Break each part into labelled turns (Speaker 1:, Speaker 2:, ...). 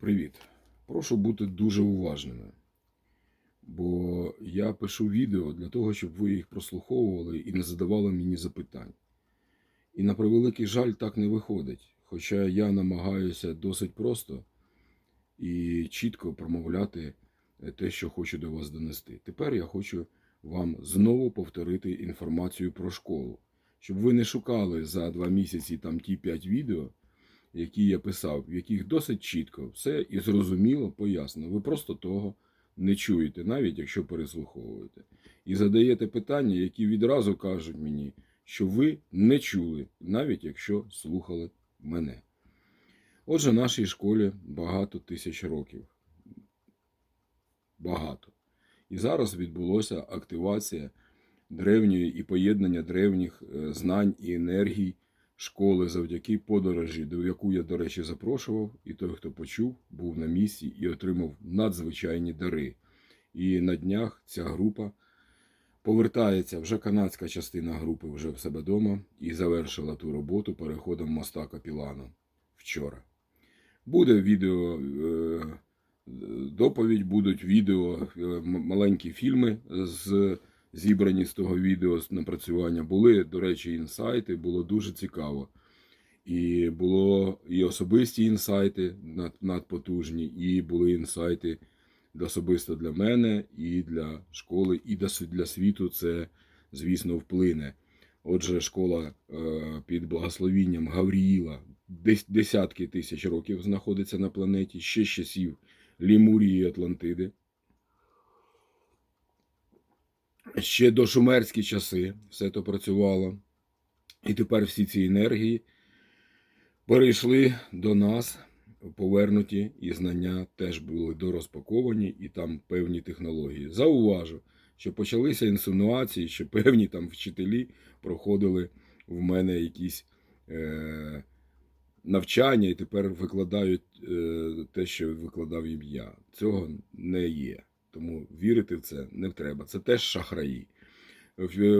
Speaker 1: Привіт. Прошу бути дуже уважними, бо я пишу відео для того, щоб ви їх прослуховували і не задавали мені запитань. І на превеликий жаль, так не виходить. Хоча я намагаюся досить просто і чітко промовляти е, те, що хочу до вас донести. Тепер я хочу вам знову повторити інформацію про школу, щоб ви не шукали за два місяці там ті п'ять відео, які я писав, в яких досить чітко все і зрозуміло пояснено. Ви просто того не чуєте, навіть якщо переслуховуєте. І задаєте питання, які відразу кажуть мені, що ви не чули, навіть якщо слухали мене. Отже, нашій школі багато тисяч років. Багато. І зараз відбулося активація древньої і поєднання древніх е, знань і енергій школи завдяки подорожі, до яку я, до речі, запрошував, і той, хто почув, був на місці і отримав надзвичайні дари. І на днях ця група повертається вже канадська частина групи вже в себе вдома і завершила ту роботу переходом моста Капілана вчора. Буде відео. е, Доповідь будуть відео, е, маленькі фільми з зібрані з того відео з напрацювання. Були, до речі, інсайти, було дуже цікаво. І було і особисті інсайти над- надпотужні, і були інсайти особисто для мене, і для школи, і для світу це, звісно, вплине. Отже, школа е, під благословінням Гавріїла дес- десятки тисяч років знаходиться на планеті, ще з часів Лімурії і Атлантиди. Ще до шумерські часи все то працювало. І тепер всі ці енергії перейшли до нас, повернуті, і знання теж були дорозпаковані, і там певні технології. Зауважу, що почалися інсинуації, що певні там вчителі проходили в мене якісь е, навчання і тепер викладають е, те, що викладав їм я. Цього не є. Тому вірити в це не треба. Це теж шахраї.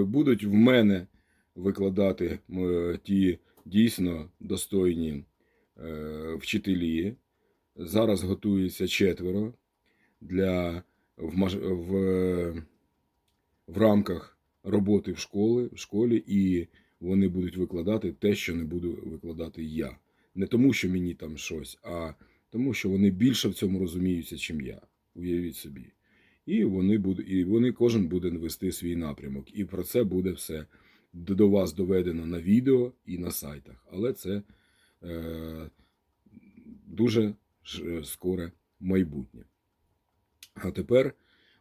Speaker 1: Будуть в мене викладати е, ті дійсно достойні е, вчителі. Зараз готується четверо для в, в, в рамках роботи в школі, в школі, і вони будуть викладати те, що не буду викладати я. Не тому, що мені там щось, а тому, що вони більше в цьому розуміються, чим я. Уявіть собі. І вони будуть, і вони кожен буде вести свій напрямок. І про це буде все до вас доведено на відео і на сайтах. Але це е, дуже ж- скоре майбутнє. А тепер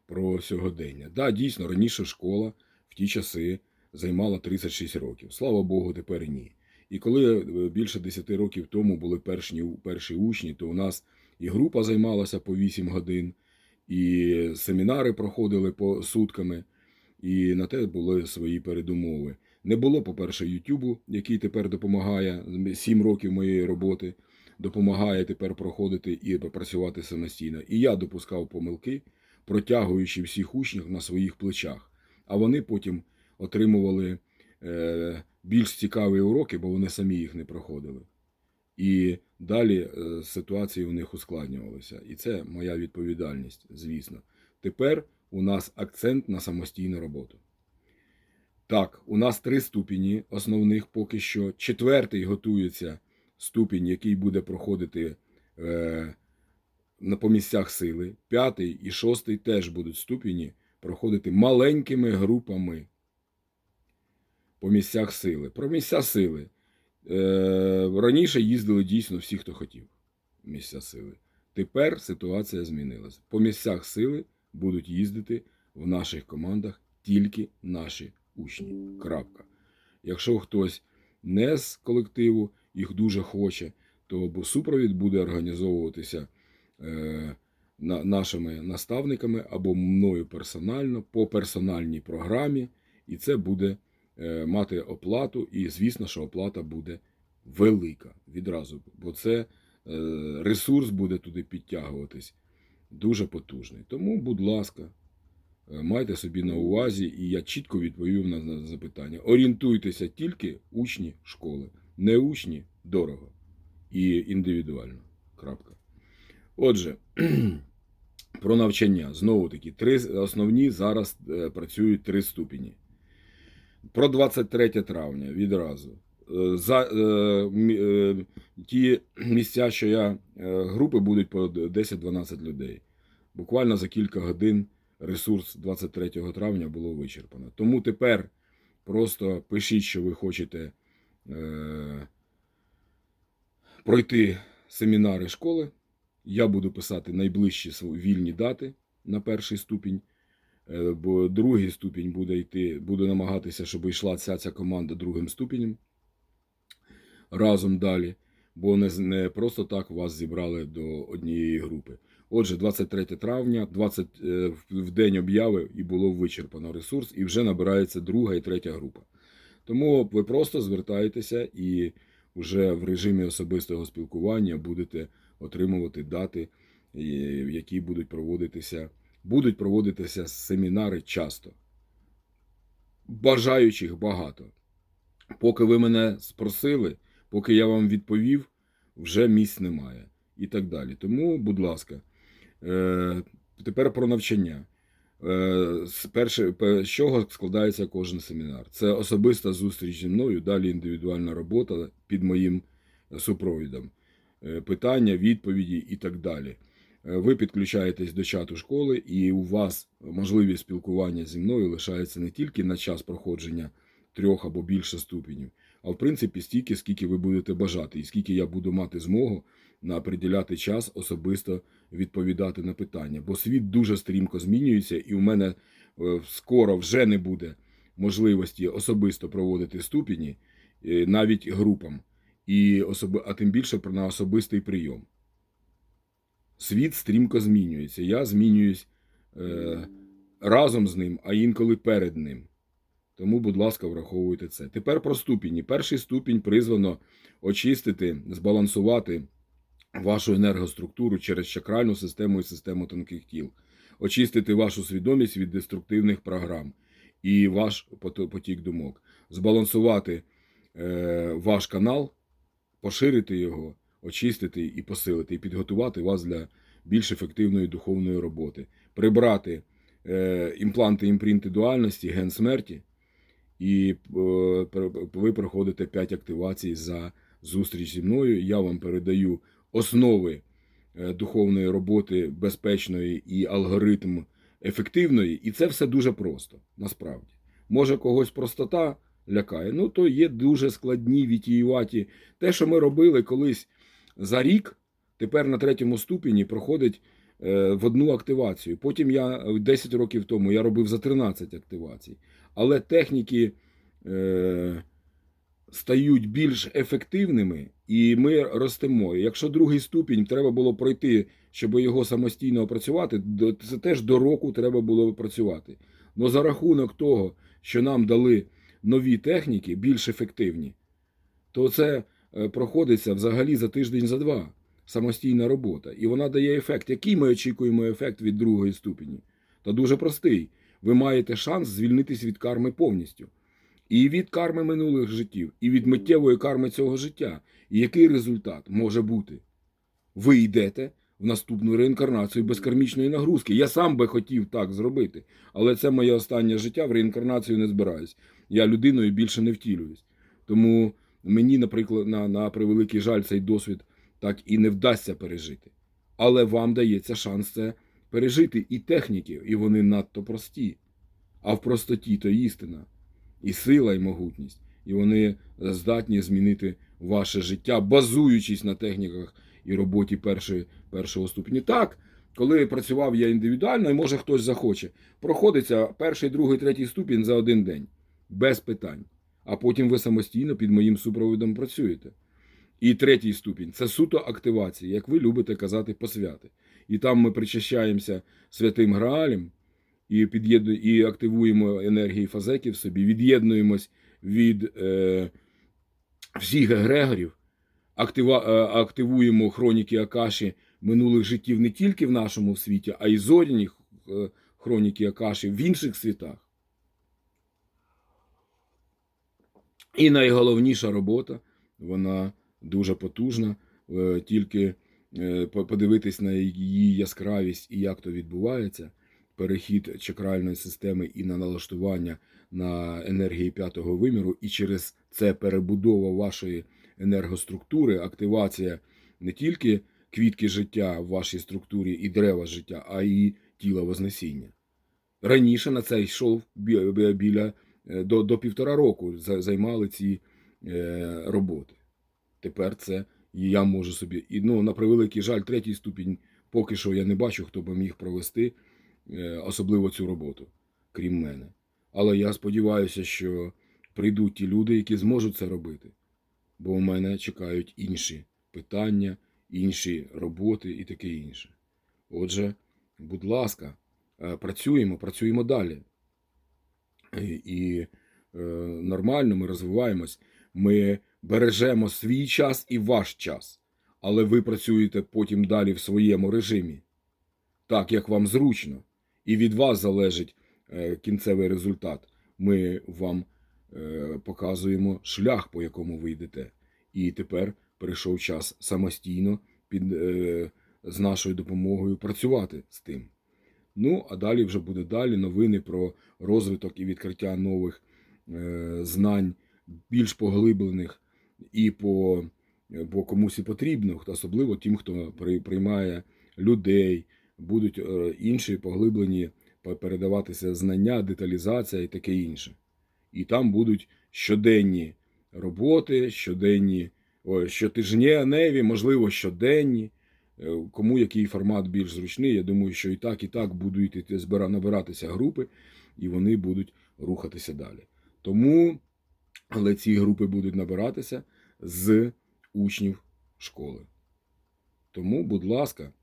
Speaker 1: про сьогодення. Да, дійсно, раніше школа в ті часи займала 36 років. Слава Богу, тепер ні. І коли е, більше 10 років тому були перші, перші учні, то у нас і група займалася по 8 годин, і семінари проходили по сутками, і на те були свої передумови. Не було, по-перше, Ютубу, який тепер допомагає 7 років моєї роботи, допомагає тепер проходити і працювати самостійно. І я допускав помилки, протягуючи всіх учнів на своїх плечах. А вони потім отримували е, більш цікаві уроки, бо вони самі їх не проходили. І далі е, ситуації у них ускладнювалися. І це моя відповідальність, звісно. Тепер у нас акцент на самостійну роботу. Так, у нас три ступені основних поки що. Четвертий готується ступінь, який буде проходити е, по місцях сили. П'ятий і шостий теж будуть ступені проходити маленькими групами по місцях сили. Про місця сили. Е, раніше їздили дійсно всі, хто хотів. Місця сили. Тепер ситуація змінилася. По місцях сили будуть їздити в наших командах тільки наші учні. Крапка. Якщо хтось не з колективу їх дуже хоче, то супровід буде організовуватися е, на, нашими наставниками або мною персонально по персональній програмі, і це буде мати оплату, і звісно, що оплата буде велика відразу, бо це е, ресурс буде туди підтягуватись дуже потужний. Тому, будь ласка, е, майте собі на увазі, і я чітко відповів на, запитання. Орієнтуйтеся тільки учні школи, не учні дорого і індивідуально. Крапка. Отже, про навчання. Знову таки, три основні зараз е, працюють три ступені. Про 23 травня відразу. Е, За е, е, ті місця, що я групи будуть по 10-12 людей. Буквально за кілька годин ресурс 23 травня було вичерпано. Тому тепер просто пишіть, що ви хочете пройти семінари школи. Я буду писати найближчі вільні дати на перший ступінь. Е, Бо другий ступінь буде йти, буду намагатися, щоб йшла вся ця команда другим ступенем разом далі. Бо не, не просто так вас зібрали до однієї групи. Отже, 23 травня, 20 е, в- день обяви і було вичерпано ресурс, і вже набирається друга і третя група. Тому ви просто звертаєтеся і вже в режимі особистого спілкування будете отримувати дати, які будуть проводитися, будуть проводитися семінари часто. Бажаючих багато. Поки ви мене спросили, поки я вам відповів, вже місць немає і так далі. Тому, будь ласка, е, тепер про навчання. Е, з перше, з чого складається кожен семінар? Це особиста зустріч зі мною, далі індивідуальна робота під моїм супровідом, Е, питання, відповіді і так далі. Е, Ви підключаєтесь до чату школи, і у вас можливість спілкування зі мною лишається не тільки на час проходження трьох або більше ступенів, а в принципі стільки, скільки ви будете бажати, і скільки я буду мати змогу на приділяти час особисто відповідати на питання. Бо світ дуже стрімко змінюється, і у мене е, скоро вже не буде можливості особисто проводити ступені е, навіть групам, і особи, а тим більше на особистий прийом. Світ стрімко змінюється. Я змінююсь е, разом з ним, а інколи перед ним. Тому, будь ласка, враховуйте це. Тепер про ступені. Перший ступінь призвано очистити, збалансувати вашу енергоструктуру через чакральну систему і систему тонких тіл, очистити вашу свідомість від деструктивних програм і ваш потік думок, збалансувати е, ваш канал, поширити його, очистити і посилити, і підготувати вас для більш ефективної духовної роботи, прибрати е, імпланти імпринти дуальності, ген смерті, і е, ви проходите 5 активацій за зустріч зі мною. Я вам передаю основи е, духовної роботи безпечної і алгоритм ефективної, і це все дуже просто, насправді. Може, когось простота лякає, ну то є дуже складні, вітіюваті. Те, що ми робили колись за рік, тепер на третьому ступені проходить е, в одну активацію. Потім я е, 10 років тому я робив за 13 активацій. Але техніки е, стають більш ефективними, і ми ростемо. Якщо другий ступінь треба було пройти, щоб його самостійно опрацювати, це теж до року треба було працювати. Но за рахунок того, що нам дали нові техніки, більш ефективні, то це е, проходиться взагалі за тиждень, за два. Самостійна робота. І вона дає ефект. Який ми очікуємо ефект від другої ступені? Та дуже простий. Ви маєте шанс звільнитись від карми повністю. І від карми минулих життів, і від миттєвої карми цього життя. І який результат може бути? Ви йдете в наступну реінкарнацію без кармічної нагрузки. Я сам би хотів так зробити, але це моє останнє життя, в реінкарнацію не збираюсь. Я людиною більше не втілююсь. Тому мені, наприклад, на, на превеликий жаль, цей досвід так і не вдасться пережити. Але вам дається шанс це пережити і техніки, і вони надто прості. А в простоті то істина, і сила, і могутність. І вони здатні змінити ваше життя, базуючись на техніках і роботі першої, першого ступені. Так, коли працював я індивідуально, і може хтось захоче, проходиться перший, другий, третій ступінь за один день, без питань. А потім ви самостійно під моїм супроводом працюєте. І третій ступінь це суто активація, як ви любите казати, посвяти. І там ми причащаємося святим Граалем і, під'єдну- і активуємо енергії фазеків собі, від'єднуємось від е, всіх егрегорів, актива, е, активуємо хроніки Акаші минулих життів не тільки в нашому світі, а й зоряні е, хроніки Акаші в інших світах. І найголовніша робота, вона дуже потужна. Е, Тільки е, подивитись на її яскравість і як то відбувається, перехід чакральної системи і на налаштування на енергії п'ятого виміру, і через це перебудова вашої енергоструктури, активація не тільки квітки життя в вашій структурі і дерева життя, а й тіла Вознесіння. Раніше на це йшов бі- бі- біля до, до півтора року займали ці е, роботи. Тепер це я можу собі. І ну, на превеликий жаль, третій ступінь поки що я не бачу, хто би міг провести е, особливо цю роботу, крім мене. Але я сподіваюся, що прийдуть ті люди, які зможуть це робити. Бо у мене чекають інші питання, інші роботи і таке інше. Отже, будь ласка, е, працюємо, працюємо далі. І, е, нормально ми розвиваємось. Ми бережемо свій час і ваш час, але ви працюєте потім далі в своєму режимі, так як вам зручно, і від вас залежить е, кінцевий результат. Ми вам е, показуємо шлях, по якому ви йдете. І тепер прийшов час самостійно під, з нашою допомогою працювати з тим. Ну, а далі вже буде далі новини про розвиток і відкриття нових е, знань, більш поглиблених і по, по комусь і потрібно, особливо тим, хто при- приймає людей, будуть е, інші поглиблені передаватися знання, деталізація і таке інше. І там будуть щоденні роботи, щоденні, щотижневі, можливо, щоденні. Е, Кому який формат більш зручний, я думаю, що і так, і так будуть набиратися групи, і вони будуть рухатися далі. Тому, але ці групи будуть набиратися з учнів школи. Тому, будь ласка,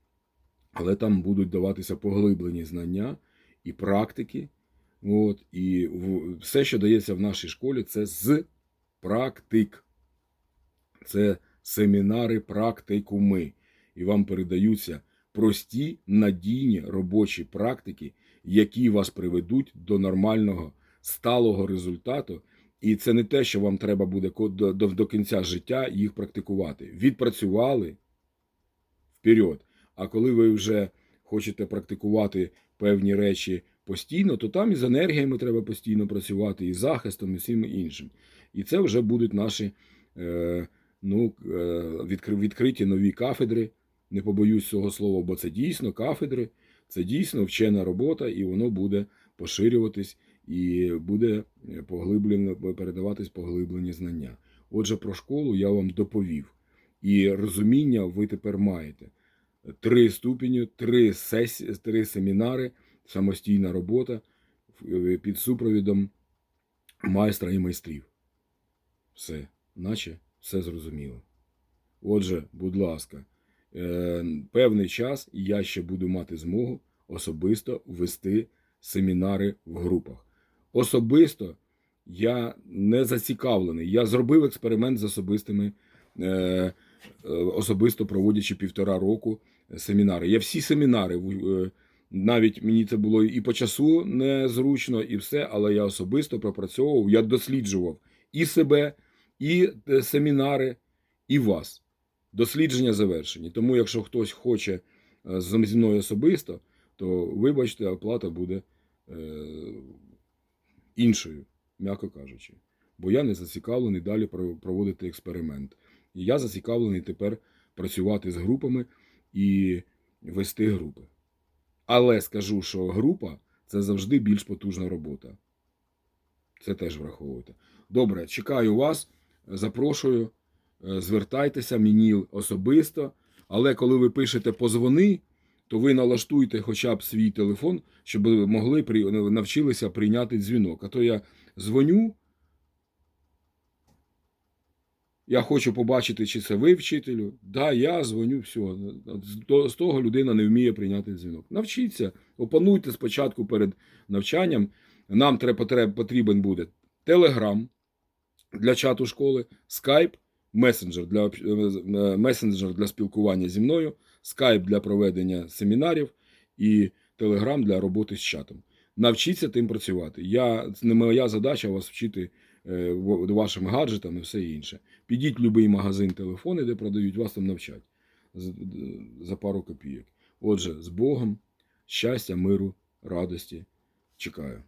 Speaker 1: але там будуть даватися поглиблені знання і практики. От, і все, що дається в нашій школі, це з практик. Це семінари, практикуми. І вам передаються прості, надійні робочі практики, які вас приведуть до нормального, сталого результату. І це не те, що вам треба буде до, до, до кінця життя їх практикувати. Відпрацювали вперед. А коли ви вже хочете практикувати певні речі постійно, то там і з енергіями треба постійно працювати, і з захистом, і всім іншим. І це вже будуть наші е, ну, е, відкри- відкриті нові кафедри. Не побоюсь цього слова, бо це дійсно кафедри, це дійсно вчена робота, і воно буде поширюватись і буде поглиблено передаватись поглиблені знання. Отже, про школу я вам доповів. І розуміння ви тепер маєте. Три ступені, три сесії, три семінари, самостійна робота під супровідом майстра і майстрів. Все, наче все зрозуміло. Отже, будь ласка, е, певний час я ще буду мати змогу особисто вести семінари в групах. Особисто я не зацікавлений. Я зробив експеримент з особистими, е, е, особисто проводячи півтора року семінари. Я всі семінари, е, навіть мені це було і по часу незручно, і все, але я особисто пропрацьовував, я досліджував і себе, і е, семінари, і вас. Дослідження завершені. Тому, якщо хтось хоче е, зі мною особисто, то вибачте, оплата буде е, іншою, м'яко кажучи. Бо я не зацікавлений далі проводити експеримент. І я зацікавлений тепер працювати з групами і вести групи. Але скажу, що група це завжди більш потужна робота. Це теж враховуйте. Добре, чекаю вас, запрошую, звертайтеся мені особисто. Але коли ви пишете позвони, то ви налаштуйте хоча б свій телефон, щоб ви могли навчилися прийняти дзвінок. А то я дзвоню. Я хочу побачити, чи це ви вчителю. Да, я дзвоню, все. З того людина не вміє прийняти дзвінок. Навчіться, опануйте спочатку перед навчанням. Нам потрібен буде Telegram для чату школи, Skype, месенджер для, е, месенджер для спілкування зі мною, Skype для проведення семінарів і Telegram для роботи з чатом. Навчіться тим працювати. Я, це не моя задача вас вчити е, вашим гаджетам і все інше. Підіть в будь-який магазин телефони, де продають, вас там навчать. за пару копійок. Отже, з Богом, щастя, миру, радості. Чекаю.